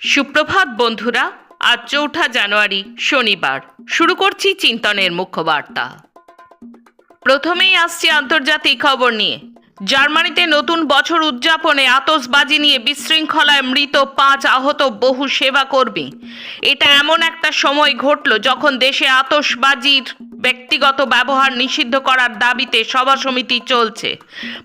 সুপ্রভাত বন্ধুরা, আজ চৌঠা জানুয়ারি, শনিবার। শুরু করছি চিন্তনের মুখ্য বার্তা প্রথমেই আসছি আন্তর্জাতিক খবর নিয়ে। জার্মানিতে নতুন বছর উদযাপনে আতসবাজি নিয়ে বিশৃঙ্খলায় মৃত পাঁচ আহত বহু সেবা কর্মী এটা এমন একটা সময় ঘটল যখন দেশে আতসবাজির ব্যক্তিগত ব্যবহার নিষিদ্ধ করার দাবিতে সভা সমিতি চলছে।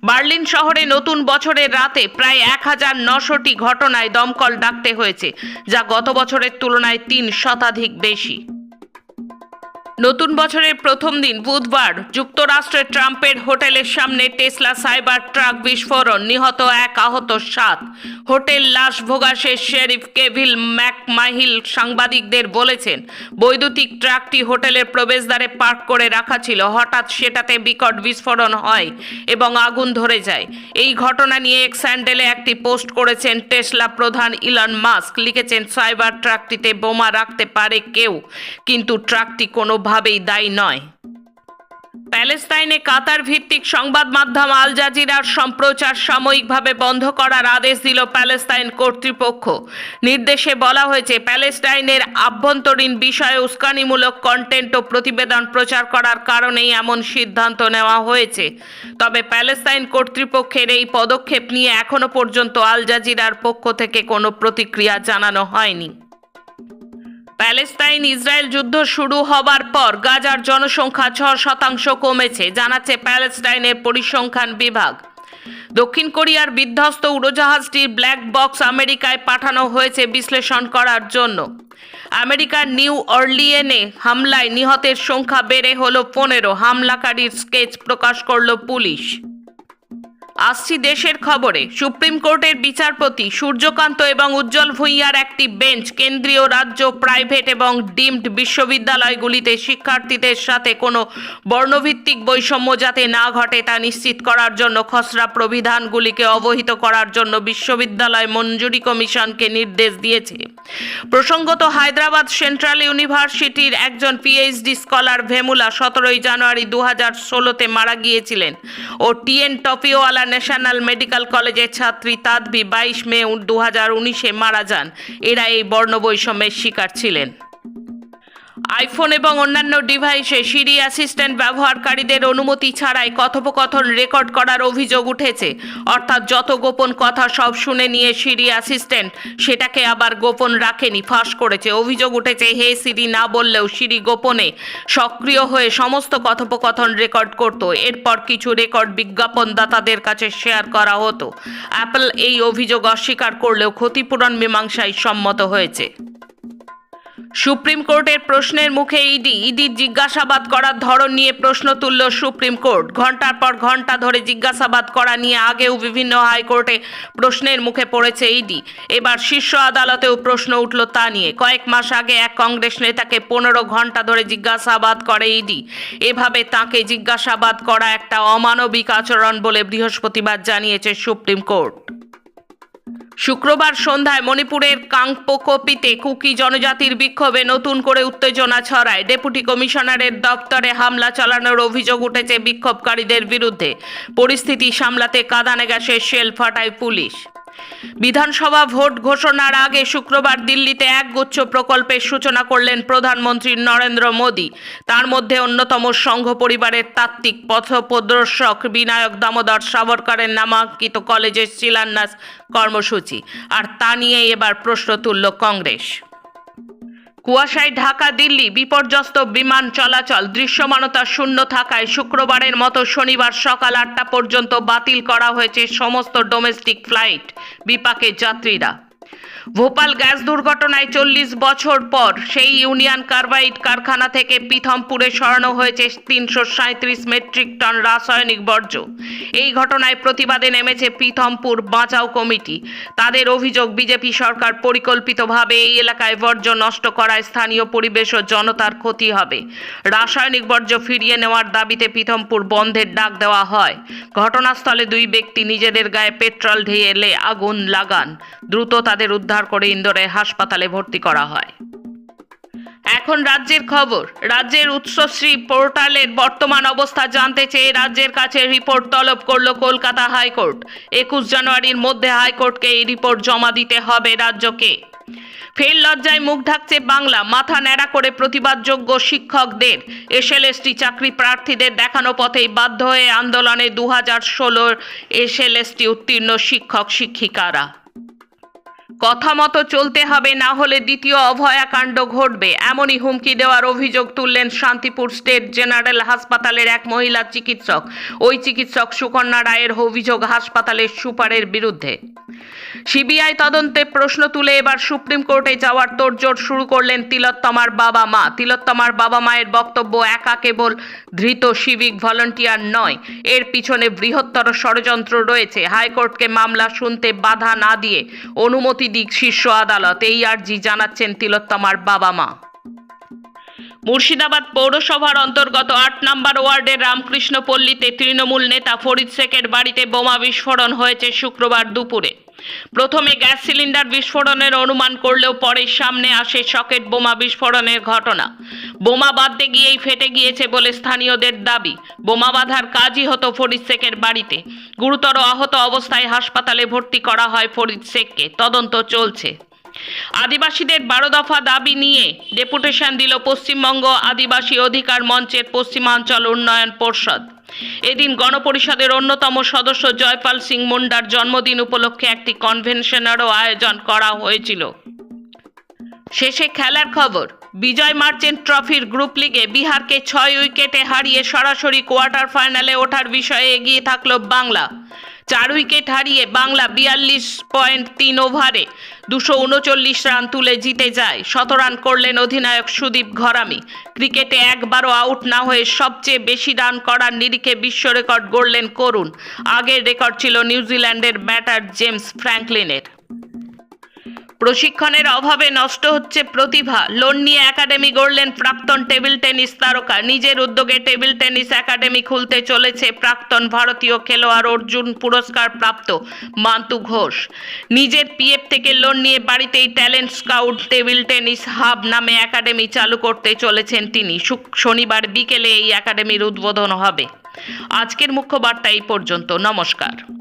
বার্লিন শহরে নতুন বছরের রাতে প্রায় এক হাজার নশোটি ঘটনায় দমকল ডাকতে হয়েছে, যা গত বছরের তুলনায় তিন শতাধিক বেশি। নতুন বছরের প্রথম দিন, বুধবার, যুক্তরাষ্ট্রের ট্রাম্পের হোটেলের সামনে টেসলা সাইবার ট্রাক বিস্ফোরণ, নিহত এক আহত সাত। হোটেল লাস ভোগাসের শেরিফ কেভিল ম্যাকমাহিল সাংবাদিকদের বলেছেন, বৈদ্যুতিক ট্রাকটি হোটেলের প্রবেশদ্বারে পার্ক করে রাখা ছিল। হঠাৎ সেটাতে বিকট বিস্ফোরণ হয় এবং আগুন ধরে যায়। এই ঘটনা নিয়ে এক স্যান্ডেলে একটি পোস্ট করেছেন টেসলা প্রধান ইলন মাস্ক। লিখেছেন, সাইবার ট্রাকটিতে বোমা রাখতে পারে কেউ, কিন্তু ট্রাকটি কোনোভাবেই দায়ী নয়। প্যালেস্তাইনে কাতার ভিত্তিক সংবাদ মাধ্যম আল জাজিরার সম্প্রচার সাময়িকভাবে বন্ধ করার আদেশ দিল প্যালেস্তাইন কর্তৃপক্ষ। নির্দেশে বলা হয়েছে প্যালেস্টাইনের আভ্যন্তরীণ বিষয়ে উস্কানিমূলক কন্টেন্ট ও প্রতিবেদন প্রচার করার কারণেই এমন সিদ্ধান্ত নেওয়া হয়েছে। তবে প্যালেস্তাইন কর্তৃপক্ষের এই পদক্ষেপ নিয়ে এখনও পর্যন্ত আল জাজিরার পক্ষ থেকে কোনো প্রতিক্রিয়া জানানো হয়নি। প্যালেস্তাইন ইসরায়েল যুদ্ধ শুরু হবার পর গাজার জনসংখ্যা ছ শতাংশ কমেছে, জানাচ্ছে প্যালেস্টাইনের পরিসংখ্যান বিভাগ। দক্ষিণ কোরিয়ার বিধ্বস্ত উড়োজাহাজটির ব্ল্যাক বক্স আমেরিকায় পাঠানো হয়েছে বিশ্লেষণ করার জন্য। আমেরিকার নিউ অর্লিয়েনে হামলায় নিহতের সংখ্যা বেড়ে হলো পনেরো, হামলাকারীর স্কেচ প্রকাশ করল পুলিশ। আসছি দেশের খবরে। সুপ্রিম কোর্টের বিচারপতি সূর্যকান্ত এবং উজ্জ্বল ভূঁইয়ার একটি বেঞ্চ কেন্দ্রীয় রাজ্য, প্রাইভেট এবং ডিমড বিশ্ববিদ্যালয়গুলিতে শিক্ষার্থীদের সাথে কোনো বর্ণভিত্তিক বৈষম্য যাতে না ঘটে তা নিশ্চিত করার জন্য খসড়া প্রবিধানগুলিকে অবহিত করার জন্য বিশ্ববিদ্যালয় মঞ্জুরি কমিশনকে নির্দেশ দিয়েছে। প্রসঙ্গত, হায়দ্রাবাদ সেন্ট্রাল ইউনিভার্সিটির একজন পিএইচডি স্কলার ভেমুলা সতেরোই জানুয়ারি দু হাজার ষোলোতে মারা গিয়েছিলেন ও TN Topiwala national medical college ছাত্রী তাদবি বাইশ মে দু হাজার উনিশে মারা যান। এরা এই বর্ণবৈষম্যের শিকার ছিলেন। আইফোন এবং অন্যান্য ডিভাইসে সিরি অ্যাসিস্ট্যান্ট ব্যবহারকারীদের অনুমতি ছাড়াই কথোপকথন রেকর্ড করার অভিযোগ উঠেছে। অর্থাৎ যত গোপন কথা সব শুনে নিয়ে সিরি অ্যাসিস্ট্যান্ট সেটাকে আবার গোপন রাখেনি, ফাঁস করেছে। অভিযোগ উঠেছে, হে সিরি না বললেও সিরি গোপনে সক্রিয় হয়ে সমস্ত কথোপকথন রেকর্ড করত। এরপর কিছু রেকর্ড বিজ্ঞাপনদাতাদের কাছে শেয়ার করা হতো। অ্যাপল এই অভিযোগ অস্বীকার করলেও ক্ষতিপূরণ মীমাংসায় সম্মত হয়েছে। সুপ্রিম কোর্টের প্রশ্নের মুখে ইডি ইডির জিজ্ঞাসাবাদ করার ধরন নিয়ে প্রশ্ন তুলল সুপ্রিম কোর্ট। ঘণ্টার পর ঘণ্টা ধরে জিজ্ঞাসাবাদ করা নিয়ে আগেও বিভিন্ন হাইকোর্টে প্রশ্নের মুখে পড়েছে ইডি। এবার শীর্ষ আদালতেও প্রশ্ন উঠল তা নিয়ে। কয়েক মাস আগে এক কংগ্রেস নেতাকে পনেরো ঘণ্টা ধরে জিজ্ঞাসাবাদ করে ইডি। এভাবে তাকে জিজ্ঞাসাবাদ করা একটা অমানবিক আচরণ বলে বৃহস্পতিবার জানিয়েছে সুপ্রিম কোর্ট। শুক্রবার সন্ধ্যায় মণিপুরের কাংপোকপিতে কুকি জনজাতির বিক্ষোভে নতুন করে উত্তেজনা ছড়ায়। ডেপুটি কমিশনারের দপ্তরে হামলা চালানোর অভিযোগ উঠেছে বিক্ষোভকারীদের বিরুদ্ধে। পরিস্থিতি সামলাতে কাদানে গ্যাসের শেল ফাটায় পুলিশ। বিধানসভা ভোট ঘোষণার আগে শুক্রবার দিল্লিতে একগুচ্ছ প্রকল্পের সূচনা করলেন প্রধানমন্ত্রী নরেন্দ্র মোদী। তার মধ্যে অন্যতম সংঘ পরিবারের তাত্ত্বিক পথপ্রদর্শক বিনায়ক দামোদর সাবরকরের নামাঙ্কিত কলেজের শিলান্যাস কর্মসূচি। আর তা নিয়ে এবার প্রশ্ন তুলল কংগ্রেস। কুয়াশায় ঢাকা, দিল্লি, বিপর্যস্ত বিমান চলাচল, দৃশ্যমানতা শূন্য থাকায় শুক্রবারের মতো শনিবার সকাল আটটা পর্যন্ত বাতিল করা হয়েছে সমস্ত ডোমেস্টিক ফ্লাইট, বিপাকে যাত্রীরা। ভোপাল গ্যাস দুর্ঘটনায় চল্লিশ বছর পর সেই ইউনিয়ন কার্বাইড কারখানা থেকে পিথমপুরে সরানো হয়েছে তিনশো সাঁত্রিশ মেট্রিক টন রাসায়নিক বর্জ্য। এই ঘটনায় প্রতিবাদে নেমেছে পিথমপুর বাঁচাও কমিটি। তাদের অভিযোগ, বিজেপি সরকার পরিকল্পিতভাবে এই এলাকায় বর্জ্য নষ্ট করায় স্থানীয় পরিবেশ ও জনতার ক্ষতি হবে। রাসায়নিক বর্জ্য ফিরিয়ে নেওয়ার দাবিতে পিথমপুর বন্ধের ডাক দেওয়া হয়। ঘটনাস্থলে দুই ব্যক্তি নিজেদের গায়ে পেট্রোল ঢেলে আগুন লাগান। দ্রুত তাদের উদ্ধার করে ইন্দোরের হাসপাতালে ভর্তি করা হয়। এখন রাজ্যের খবর, রাজ্যের উৎসশ্রী পোর্টালের বর্তমান অবস্থা জানতে চেয়ে রাজ্যের কাছে রিপোর্ট তলব করল কলকাতা হাইকোর্ট। একুশ জানুয়ারির মধ্যে হাইকোর্টকে এই রিপোর্ট জমা দিতে হবে রাজ্যকে। ফের লজ্জায় মুখ ঢাকছে বাংলা, মাথা ন্যাড়া করে প্রতিবাদযোগ্য শিক্ষকদের। এসএলএসটি চাকরি প্রার্থীদের দেখানো পথেই বাধ্য হয়ে আন্দোলনে দু হাজার ষোলোর এসএলএসটি উত্তীর্ণ শিক্ষক শিক্ষিকারা কথা মতো চলতে হবে, না হলে দ্বিতীয় অভয়াকাণ্ড ঘটবে। এমনই হুমকি দেওয়ার অভিযোগ তুললেন শান্তিপুর স্টেট জেনারেল হাসপাতালের এক মহিলা চিকিৎসক। ওই চিকিৎসক সুকন্যা রায়ের অভিযোগ হাসপাতালের সুপারের বিরুদ্ধে। সিবিআই তদন্তে প্রশ্ন তুলে এবার সুপ্রিম কোর্টে যাওয়ার তোড়জোড় শুরু করলেন তিলোত্তমার বাবা মা। তিলোত্তমার বাবা মায়ের বক্তব্য একা কেবল ধৃত সিভিক ভলান্টিয়ার নয়, এর পিছনে বৃহত্তর ষড়যন্ত্র রয়েছে। হাইকোর্টকে মামলা শুনতে বাধা না দিয়ে অনুমতি দিক শীর্ষ আদালত এই আর্জি জানাচ্ছেন তিলোত্তমার বাবা মা। মুর্শিদাবাদ পৌরসভার অন্তর্গত আট নম্বর ওয়ার্ডের রামকৃষ্ণপল্লীতে তৃণমূল নেতা ফরিদ শেখের বাড়িতে বোমা বিস্ফোরণ হয়েছে শুক্রবার দুপুরে। প্রথমে গ্যাস সিলিন্ডার বিস্ফোরণের অনুমান করলেও পরে সামনে আসে সকেট বোমা বিস্ফোরণের ঘটনা। বোমা বাঁধতে গিয়েই ফেটে গিয়েছে বলে স্থানীয়দের দাবি। বোমা বাঁধার কাজই হতো ফরিদ শেখের বাড়িতে। গুরুতর আহত অবস্থায় হাসপাতালে ভর্তি করা হয় ফরিদ শেখকে। তদন্ত চলছে। আদিবাসীদের বারো দফা দাবি নিয়ে ডেপুটেশন দিল পশ্চিমবঙ্গ আদিবাসী অধিকার মঞ্চের পশ্চিমাঞ্চল উন্নয়ন পর্ষদ। এদিন গণপরিষদের অন্যতম সদস্য জয়পাল সিং মুন্ডার জন্মদিন উপলক্ষে একটি কনভেনশনেরও আয়োজন করা হয়েছিল। শেষে খেলার খবর। বিজয় মার্চেন্ট ট্রফির গ্রুপ লিগে বিহারকে ছয় উইকেটে হারিয়ে সরাসরি কোয়ার্টার ফাইনালে ওঠার বিষয়ে এগিয়ে থাকল বাংলা। চার উইকেট হারিয়ে বাংলা বিয়াল্লিশ পয়েন্ট তিন ওভারে দুশো উনচল্লিশ রান তুলে জিতে যায়। শত রান করলেন অধিনায়ক সুদীপ ঘরামি। ক্রিকেটে একবারও আউট না হয়ে সবচেয়ে বেশি রান করার নিরিখে বিশ্ব রেকর্ড গড়লেন করুণ। আগের রেকর্ড ছিল নিউজিল্যান্ডের ব্যাটার জেমস ফ্র্যাঙ্কলিনের। প্রশিক্ষণের অভাবে নষ্ট হচ্ছে প্রতিভা। লোন নিয়ে একাডেমি গড়লেন প্রাক্তন টেবিল টেনিস তারকা। নিজের উদ্যোগে টেবিল টেনিস একাডেমি খুলতে চলেছে প্রাক্তন ভারতীয় খেলোয়াড় অর্জুন পুরস্কার প্রাপ্ত মান্তু ঘোষ। নিজের পিএফ থেকে লোন নিয়ে বাড়িতেই talent scout table tennis hub নামে একাডেমি চালু করতে চলেছেন তিনি। শনিবার বিকেলে এই একাডেমির উদ্বোধন হবে। আজকের মুখ্য বার্তা এই পর্যন্ত। নমস্কার।